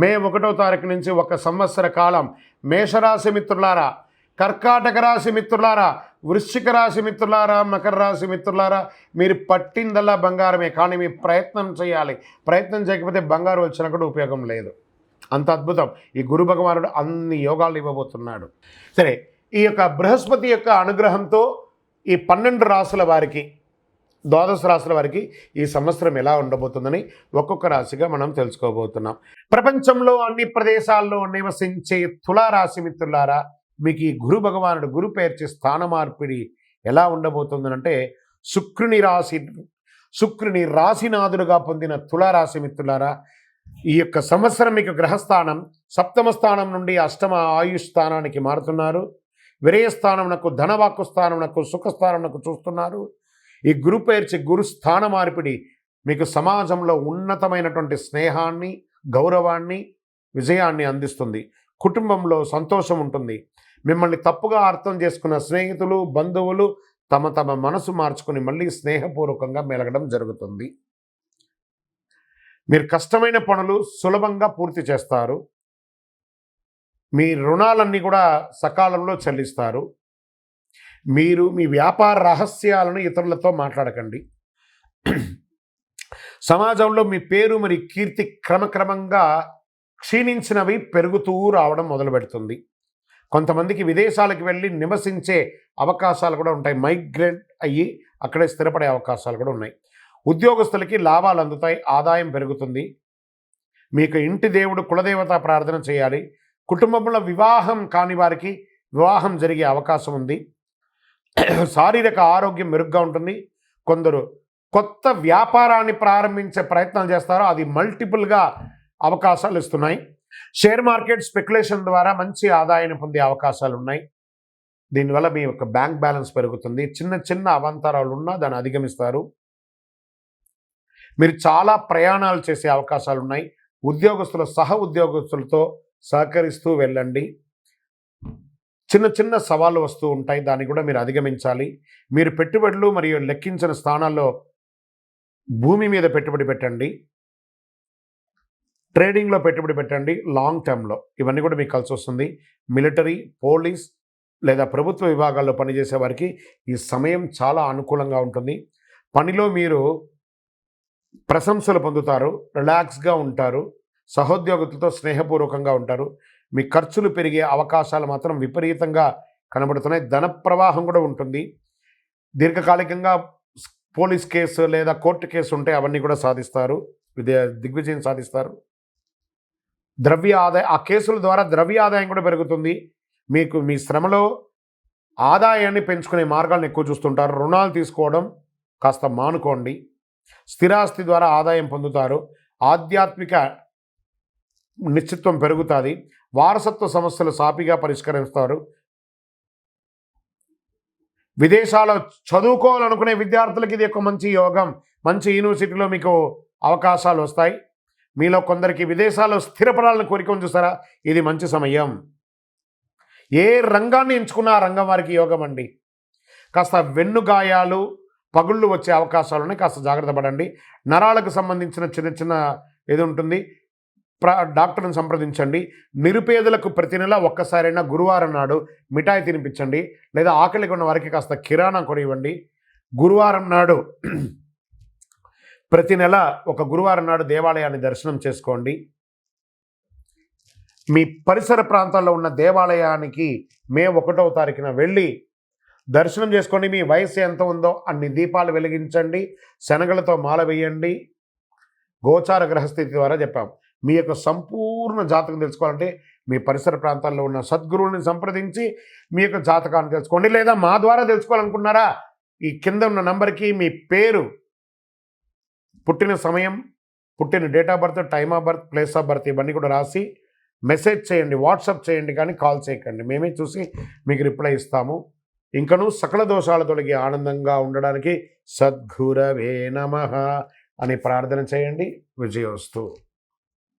మే ఒకటో తారీఖు నుంచి ఒక సంవత్సర కాలం. మేషరాశి మిత్రులారా కర్కాటక రాశి మిత్రులారా వృశ్చిక రాశి మిత్రులారా మకర రాశి మిత్రులారా మీరు పట్టిందల్లా బంగారమే కానీ మీ ప్రయత్నం చేయాలి. ప్రయత్నం చేయకపోతే బంగారం వచ్చినా కూడా ఉపయోగం లేదు. అంత అద్భుతం. ఈ గురు భగవానుడు అన్ని యోగాలు ఇవ్వబోతున్నాడు. సరే ఈ యొక్క బృహస్పతి యొక్క అనుగ్రహంతో ఈ పన్నెండు రాసుల వారికి ద్వాదశ రాశుల వారికి ఈ సంవత్సరం ఎలా ఉండబోతుందని ఒక్కొక్క రాశిగా మనం తెలుసుకోబోతున్నాం. ప్రపంచంలో అన్ని ప్రదేశాల్లో నివసించే తులారాశి మిత్రులారా మీకు ఈ గురు భగవానుడు గురు పేర్చి స్థాన మార్పిడి ఎలా ఉండబోతుందనంటే శుక్రుని రాశి శుక్రుని రాశినాథుడుగా పొందిన తులారాశి మిత్రులారా ఈ యొక్క సంవత్సరం మీకు గ్రహస్థానం సప్తమ స్థానం నుండి అష్టమ ఆయుష్ స్థానానికి మారుతున్నారు. విరయస్థానమునకు ధనవాక్కు స్థానమునకు సుఖస్థానమునకు చూస్తున్నారు. ఈ గురు పేర్చి గురు స్థాన మార్పిడి మీకు సమాజంలో ఉన్నతమైనటువంటి స్నేహాన్ని గౌరవాన్ని విజయాన్ని అందిస్తుంది. కుటుంబంలో సంతోషం ఉంటుంది. మిమ్మల్ని తప్పుగా అర్థం చేసుకున్న స్నేహితులు బంధువులు తమ తమ మనసు మార్చుకుని మళ్ళీ స్నేహపూర్వకంగా మెలగడం జరుగుతుంది. మీరు కష్టమైన పనులు సులభంగా పూర్తి చేస్తారు. మీ రుణాలన్నీ కూడా సకాలంలో చెల్లిస్తారు. మీరు మీ వ్యాపార రహస్యాలను ఇతరులతో మాట్లాడకండి. సమాజంలో మీ పేరు మరి కీర్తి క్రమక్రమంగా క్షీణించినవి పెరుగుతూ రావడం మొదలు పెడుతుంది. కొంతమందికి విదేశాలకు వెళ్ళి నివసించే అవకాశాలు కూడా ఉంటాయి. మైగ్రేట్ అయ్యి అక్కడే స్థిరపడే అవకాశాలు కూడా ఉన్నాయి. ఉద్యోగస్తులకి లాభాలు అందుతాయి. ఆదాయం పెరుగుతుంది. మీకు ఇంటి దేవుడు కులదేవత ప్రార్థన చేయాలి. కుటుంబంలో వివాహం కాని వారికి వివాహం జరిగే అవకాశం ఉంది. శారీరక ఆరోగ్యం మెరుగ్గా ఉంటుంది. కొందరు కొత్త వ్యాపారాన్ని ప్రారంభించే ప్రయత్నం చేస్తారో అది మల్టిపుల్గా అవకాశాలు ఇస్తున్నాయి. షేర్ మార్కెట్ స్పెక్యులేషన్ ద్వారా మంచి ఆదాయాన్ని పొందే అవకాశాలు ఉన్నాయి. దీనివల్ల మీ యొక్క బ్యాంక్ బ్యాలెన్స్ పెరుగుతుంది. చిన్న చిన్న అవాంతరాలు ఉన్నా దాన్ని అధిగమిస్తారు. మీరు చాలా ప్రయాణాలు చేసే అవకాశాలు ఉన్నాయి. ఉద్యోగస్తుల సహ ఉద్యోగస్తులతో సహకరిస్తూ వెళ్ళండి. చిన్న చిన్న సవాళ్ళు వస్తూ ఉంటాయి. దాన్ని కూడా మీరు అధిగమించాలి. మీరు పెట్టుబడులు మరియు లెక్కించిన స్థానాల్లో భూమి మీద పెట్టుబడి పెట్టండి. ట్రేడింగ్లో పెట్టుబడి పెట్టండి. లాంగ్ టర్మ్లో. ఇవన్నీ కూడా మీకు కలిసి వస్తుంది. మిలిటరీ పోలీస్ లేదా ప్రభుత్వ విభాగాల్లో పనిచేసే వారికి ఈ సమయం చాలా అనుకూలంగా ఉంటుంది. పనిలో మీరు ప్రశంసలు పొందుతారు. రిలాక్స్గా ఉంటారు. సహోద్యోగులతో స్నేహపూర్వకంగా ఉంటారు. మీ ఖర్చులు పెరిగే అవకాశాలు మాత్రం విపరీతంగా కనబడుతున్నాయి. ధన ప్రవాహం కూడా ఉంటుంది. దీర్ఘకాలికంగా పోలీస్ కేసు లేదా కోర్టు కేసు ఉంటే అవన్నీ కూడా సాధిస్తారు. దిగ్విజయం సాధిస్తారు. ద్రవ్య ఆదాయం ఆ కేసుల ద్వారా ద్రవ్య ఆదాయం కూడా పెరుగుతుంది. మీకు మీ శ్రమలో ఆదాయాన్ని పెంచుకునే మార్గాలను ఎక్కువ చూస్తుంటారు. రుణాలు తీసుకోవడం కాస్త మానుకోండి. స్థిరాస్తి ద్వారా ఆదాయం పొందుతారు. ఆధ్యాత్మిక నిశ్చిత్వం పెరుగుతుంది. వారసత్వ సమస్యలు సాపిగా పరిష్కరిస్తారు. విదేశాల్లో చదువుకోవాలనుకునే విద్యార్థులకి ఇది ఒక మంచి యోగం. మంచి యూనివర్సిటీలో మీకు అవకాశాలు వస్తాయి. మీలో కొందరికి విదేశాల్లో స్థిరపడాలని కోరిక చూస్తారా? ఇది మంచి సమయం. ఏ రంగాన్ని ఎంచుకున్నా ఆ రంగం వారికి యోగం అండి. కాస్త వెన్నుగాయాలు పగుళ్ళు వచ్చే అవకాశాలు ఉన్నాయి. కాస్త జాగ్రత్త పడండి. నరాలకు సంబంధించిన చిన్న చిన్న ఏది ఉంటుంది. ప్ర డాక్టర్ని సంప్రదించండి. నిరుపేదలకు ప్రతి నెల ఒక్కసారైనా గురువారం నాడు మిఠాయి తినిపించండి. లేదా ఆకలికి ఉన్న వారికి కాస్త కిరాణా కొనివ్వండి గురువారం నాడు ప్రతి నెల ఒక గురువారం నాడు దేవాలయాన్ని దర్శనం చేసుకోండి. మీ పరిసర ప్రాంతాల్లో ఉన్న దేవాలయానికి మే ఒకటవ తారీఖున వెళ్ళి దర్శనం చేసుకోండి. మీ వయసు ఎంత ఉందో అన్ని దీపాలు వెలిగించండి. శనగలతో మాల వేయండి. గోచార గ్రహస్థితి ద్వారా చెప్పాం. మీ యొక్క సంపూర్ణ జాతకం తెలుసుకోవాలంటే మీ పరిసర ప్రాంతాల్లో ఉన్న సద్గురువుని సంప్రదించి మీ యొక్క జాతకాన్ని తెలుసుకోండి. లేదా మా ద్వారా తెలుసుకోవాలనుకున్నారా ఈ కింద ఉన్న నంబర్కి మీ పేరు పుట్టిన సమయం పుట్టిన date of birth time of birth place of birth ఇవన్నీ కూడా రాసి మెసేజ్ చేయండి వాట్సాప్ చేయండి కానీ కాల్ చేయకండి. మేమే చూసి మీకు రిప్లై ఇస్తాము. ఇంకను సకల దోషాలు తొలగి ఆనందంగా ఉండడానికి సద్గురవే నమ అని ప్రార్థన చేయండి. విజయోస్తు